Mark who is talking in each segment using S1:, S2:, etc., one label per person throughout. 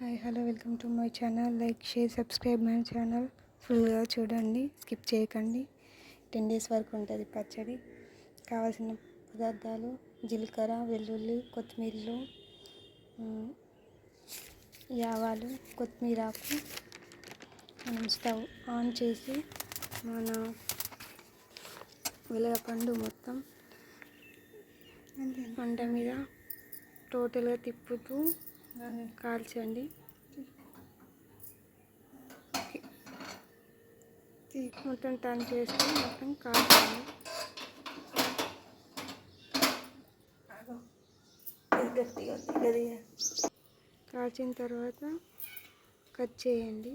S1: Hi hello welcome to my channel. Like share subscribe my channel. ఫుల్గా చూడండి skip చేయకండి. Ten days వరకు ఉంటుంది పచ్చడి. కావాల్సిన పదార్థాలు జీలకర్ర వెల్లుల్లి కొత్తిమీరలు ఆవాలు కొత్తిమీర ఆకు మనం స్టవ్ ఆన్ చేసి మన వెలగపండు మొత్తం మంట మీద టోటల్గా తిప్పుతూ కాల్చండి మొత్తం టర్న్ చేస్తూ మొత్తం కాల్చండి
S2: గట్టిగా.
S1: కాల్చిన తర్వాత కట్ చేయండి.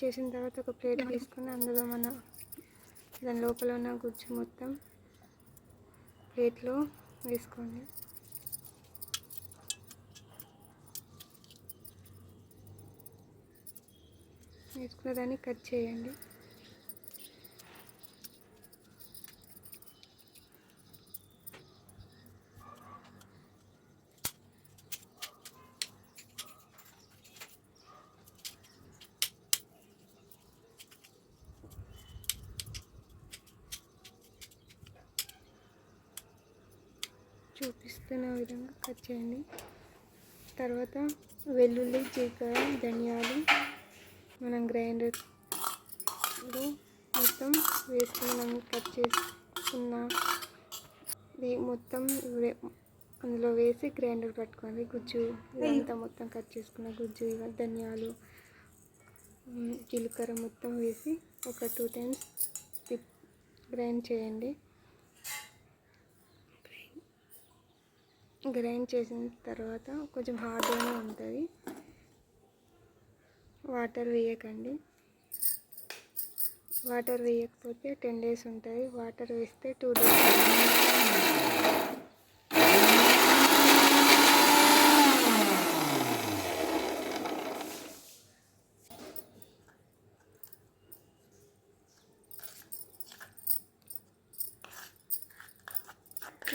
S1: చేసిన తర్వాత ఒక ప్లేట్ తీసుకొని అందులో మన దాని లోపల ఉన్న గుజ్జు మొత్తం ప్లేట్లో వేసుకోండి. వేసుకున్న దాన్ని కట్ చేయండి. చూపిస్తున్న విధంగా కట్ చేయండి. తర్వాత వెల్లుల్లి జీలకర్ర ధనియాలు మనం గ్రైండర్లో మొత్తం వేసుకున్నాము కట్ చేసుకున్న మొత్తం అందులో వేసి గ్రైండర్ పట్టుకోండి. గుజ్జు ఇదంతా మొత్తం కట్ చేసుకున్న గుజ్జు ఇవ ధనియాలు జీలకర్ర మొత్తం వేసి ఒక టూ టైమ్స్ గ్రైండ్ చేయండి. గ్రైండ్ చేసిన తర్వాత కొంచెం హార్డ్గానే ఉంటుంది. వాటర్ వేయకండి. వాటర్ వేయకపోతే టెన్ డేస్ ఉంటుంది వాటర్ వేస్తే టూ డేస్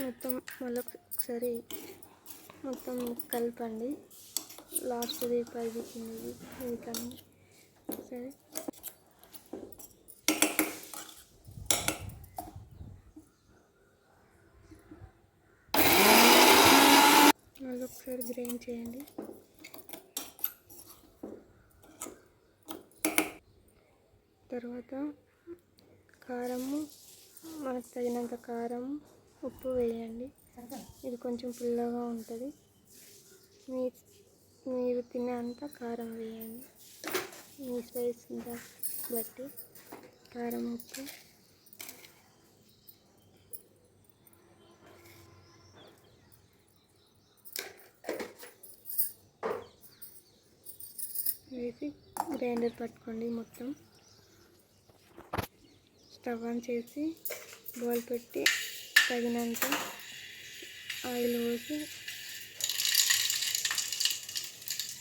S1: మొత్తం మళ్ళీ ఒకసారి మొత్తం కలపండి. లాస్ట్ది పైది కిందది ఇది కానీ సరే. మళ్ళీ ఒకసారి గ్రైండ్ చేయండి. తర్వాత కారము మనకు తగినంత కారం ఉప్పు వేయండి. ఇది కొంచెం పుల్లగా ఉంటుంది. మీ మీరు తినే అంత కారం వేయండి. మీ స్పైస్ బట్టి కారం ఉప్పు. వేసి గ్రైండర్ పట్టుకోండి మొత్తం. స్టవ్ ఆన్ చేసి బౌల్ పెట్టి తగినంత ఆయిల్ పోసి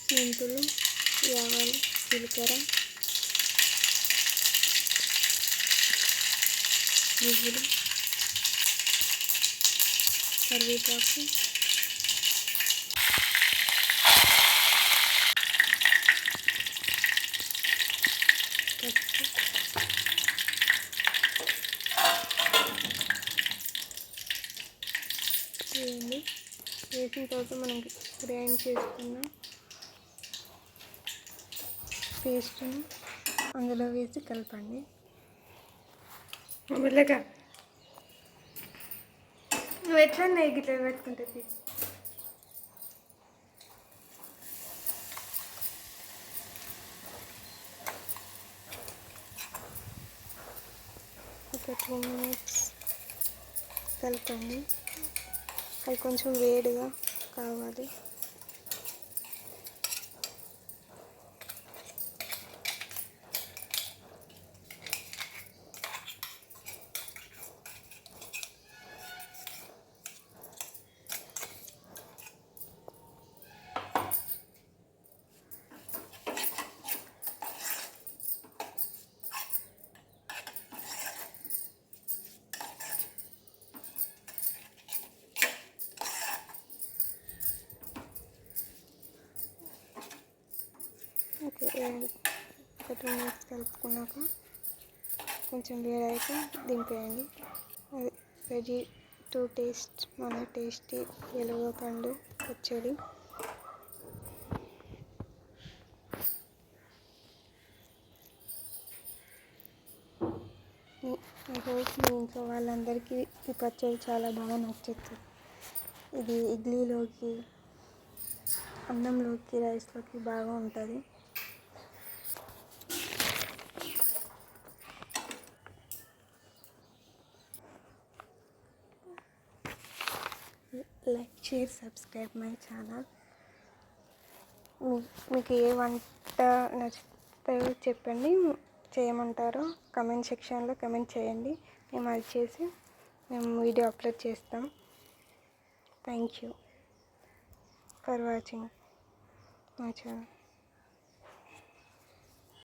S1: మెంతులు ఆవాలు జీలకర్ర నువ్వులు కరివేపాకు వేయండి వేసిన తర్వాత మనం గ్రైండ్ చేసుకున్న పేస్ట్ని అందులో వేసి కలపండి.
S2: మెల్లగా నువ్వు ఎట్లా నెయ్యి గిట్ల పెట్టుకుంటుంది
S1: ఒక టూ మినిట్స్ కలపండి. అది కొంచెం వేడిగా కావాలి. ఒక టూ మినిట్స్ కలుపుకున్నాక కొంచెం వేడయ్యాక దింపేయండి. అది రెడీ టు టేస్ట్ మన టేస్టీ ఎలుగ పండు పచ్చడి. ఐ హోప్ మీ ఇంట్లో వాళ్ళందరికీ ఈ పచ్చడి చాలా బాగా నచ్చుతుంది. ఇది ఇడ్లీలోకి అన్నంలోకి రైస్లోకి బాగా ఉంటుంది. Like share subscribe my channel. మీకు ఏ వంట నచ్చుతాయో చెప్పండి చేయమంటారో కమెంట్ సెక్షన్లో కమెంట్ చేయండి. మేము అది చేసి మేము వీడియో అప్లోడ్ చేస్తాం. Thank you for watching my channel.